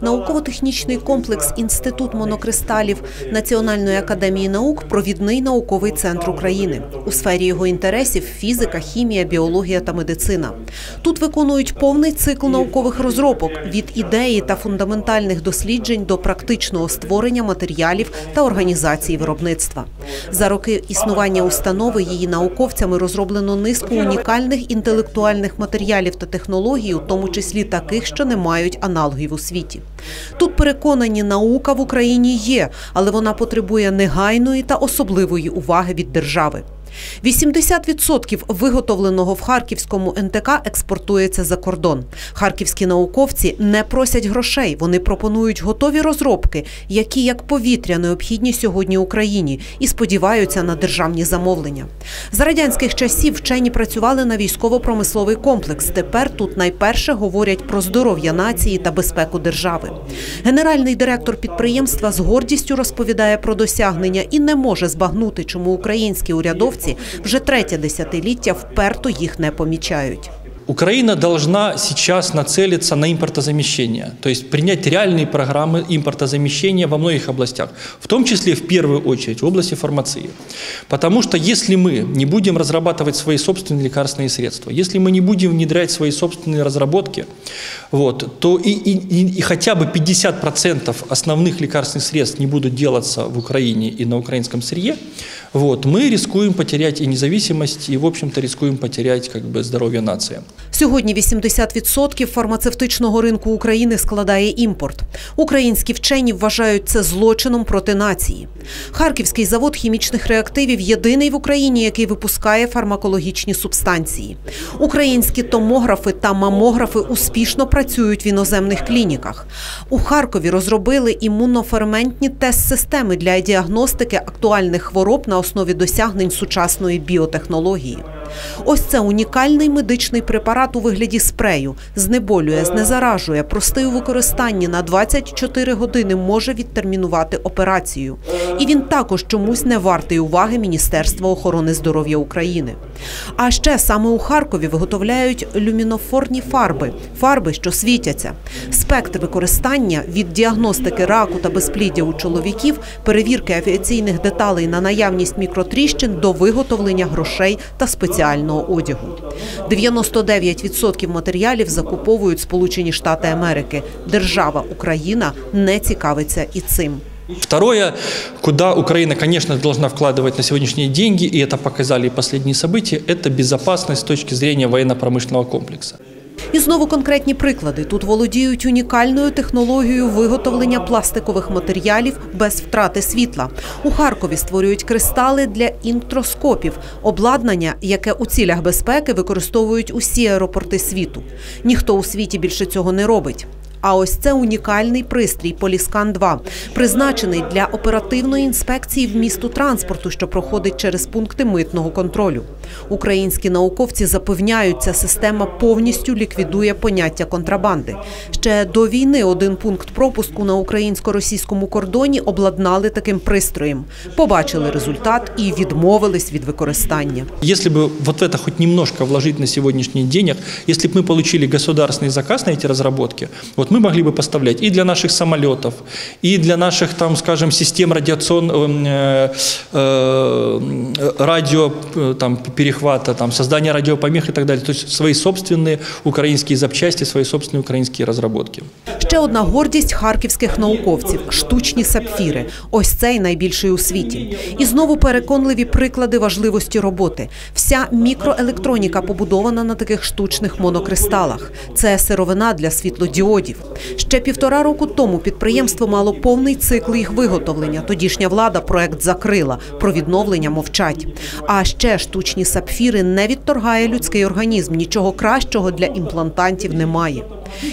Науково-технічний комплекс Інститут монокристалів Національної академії наук провідний науковий центр України. У сфері його інтересів фізика, хімія, біологія та медицина. Тут виконують повний цикл наукових розробок від ідеї та фундаментальних досліджень до практичного створення матеріалів та організації виробництва. За роки існування установи її науковцями розроблено низку унікальних інтелектуальних матеріалів та технологій, у тому числі таких, що не мають аналогів у світі. Тут переконані, наука в Україні є, але вона потребує негайної та особливої уваги від держави. 80% виготовленого в харківському НТК експортується за кордон. Харківські науковці не просять грошей. Вони пропонують готові розробки, які як повітря необхідні сьогодні Україні, і сподіваються на державні замовлення. За радянських часів вчені працювали на військово-промисловий комплекс. Тепер тут найперше говорять про здоров'я нації та безпеку держави. Генеральний директор підприємства з гордістю розповідає про досягнення і не може збагнути, чому українські урядовці вже третє десятиліття вперто їх не помічають. Украина должна сейчас нацелиться на импортозамещение, то есть принять реальные программы импортозамещения во многих областях, в том числе в первую очередь в области фармации. Потому что если мы не будем разрабатывать свои собственные лекарственные средства, если мы не будем внедрять свои собственные разработки, вот, то и, и, и, и хотя бы 50% основных лекарственных средств не будут делаться в Украине и на украинском сырье, вот, мы рискуем потерять и независимость, и, в общем-то, рискуем потерять как бы, здоровье нации. Сьогодні 80% фармацевтичного ринку України складає імпорт. Українські вчені вважають це злочином проти нації. Харківський завод хімічних реактивів єдиний в Україні, який випускає фармакологічні субстанції. Українські томографи та мамографи успішно працюють в іноземних клініках. У Харкові розробили імуноферментні тест-системи для діагностики актуальних хвороб на основі досягнень сучасної біотехнології. Ось це унікальний медичний препарат у вигляді спрею. Знеболює, знезаражує, простий у використанні на 24 години може відтермінувати операцію. І він також чомусь не вартий уваги Міністерства охорони здоров'я України. А ще саме у Харкові виготовляють люмінофорні фарби, фарби, що світяться. Спектр використання від діагностики раку та безпліддя у чоловіків, перевірки авіаційних деталей на наявність мікротріщин до виготовлення грошей та спеціального одягу. 99% матеріалів закуповують Сполучені Штати Америки. Держава Україна не цікавиться і цим. Второе, куда Украина, конечно, должна вкладывать на сегодняшние деньги, и это показали и последние события, это безопасность с точки зрения военно-промышленного комплекса. І знову конкретні приклади. Тут володіють унікальною технологією виготовлення пластикових матеріалів без втрати світла. У Харкові створюють кристали для інтроскопів, обладнання, яке у цілях безпеки використовують усі аеропорти світу. Ніхто у світі більше цього не робить. А ось це унікальний пристрій Поліскан 2 призначений для оперативної інспекції вмісту транспорту, що проходить через пункти митного контролю. Українські науковці запевняють, ця система повністю ліквідує поняття контрабанди. Ще до війни один пункт пропуску на українсько-російському кордоні обладнали таким пристроєм. Побачили результат і відмовились від використання. Если бы вот в это хоть немножко вложить на сегодняшний денег, если бы мы получили государственный заказ на эти разработки, вот мы могли бы поставлять и для наших самолетов, и для наших, там, скажем, систем радиационного э, э, радио э, там, перехвата, там, создания радиопомех и так далее. То есть свои собственные украинские запчасти, свои собственные украинские. Ще одна гордість харківських науковців штучні сапфіри. Ось цей найбільший у світі. І знову переконливі приклади важливості роботи. Вся мікроелектроніка побудована на таких штучних монокристалах. Це сировина для світлодіодів. Ще півтора року тому підприємство мало повний цикл їх виготовлення. Тодішня влада проект закрила. Про відновлення мовчать. А ще штучні сапфіри не відторгає людський організм. Нічого кращого для імплантантів немає.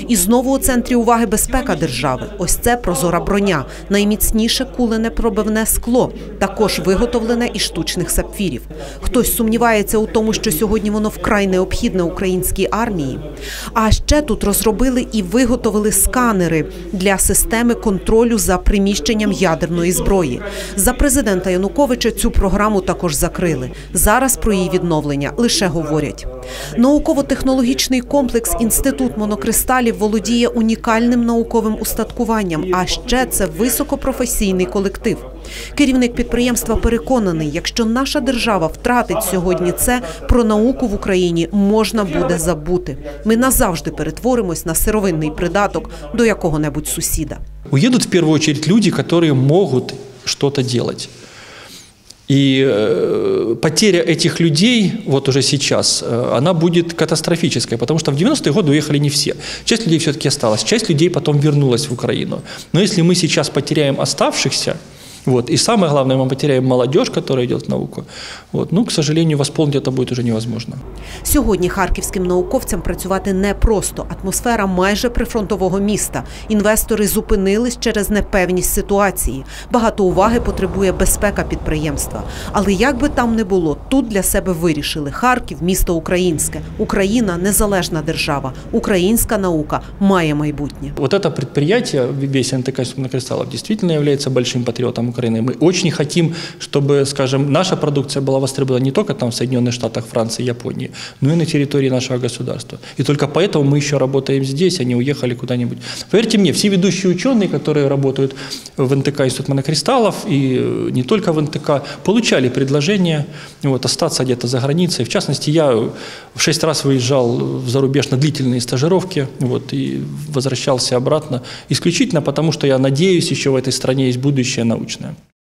І знову у центрі уваги безпека держави. Ось це прозора броня, найміцніше кулене пробивне скло, також виготовлене із штучних сапфірів. Хтось сумнівається у тому, що сьогодні воно вкрай необхідне українській армії. А ще тут розробили і виготовили сканери для системи контролю за приміщенням ядерної зброї. За президента Януковича цю програму також закрили. Зараз про її відновлення, лише говорять. Науково-технологічний комплекс Інститут монокристалів володіє унікальним науковим устаткуванням. А ще це високопрофесійний колектив. Керівник підприємства переконаний, якщо наша держава втратить сьогодні це, про науку в Україні можна буде забути. Ми назавжди перетворимось на сировинний придаток до якого-небудь сусіда. Уедут в первую очередь люди, которые могут что-то делать. И э, потеря этих людей, вот уже сейчас, э, она будет катастрофической, потому что в 90-е годы уехали не все. Часть людей все-таки осталась, часть людей потом вернулась в Украину. Но если мы сейчас потеряем оставшихся, вот, и самое главное, мы потеряем молодежь, которая идет в науку, вот, ну, к сожалению, восполнить это будет уже невозможно. Сьогодні харківським науковцям працювати непросто. Атмосфера майже прифронтового міста. Інвестори зупинились через непевність ситуації. Багато уваги потребує безпека підприємства. Але як би там не було, тут для себе вирішили: Харків місто українське, Україна незалежна держава, українська наука має майбутнє. Вот это предприятие, весь НТК Монокристаллов, действительно является большим патриотом Украины. Мы очень хотим, чтобы, скажем, наша продукция была востребована не только там в Соединенных Штатах, Франции, Японии, но и на территории нашего государства. И только поэтому мы еще работаем здесь, а не уехали куда-нибудь. Поверьте мне, все ведущие ученые, которые работают в НТК Институт монокристаллов и э, не только в НТК, получали предложение вот, остаться где-то за границей. В частности, я в шесть раз выезжал в зарубеж на длительные стажировки вот, и возвращался обратно исключительно потому, что я надеюсь, еще в этой стране есть будущее научное. them.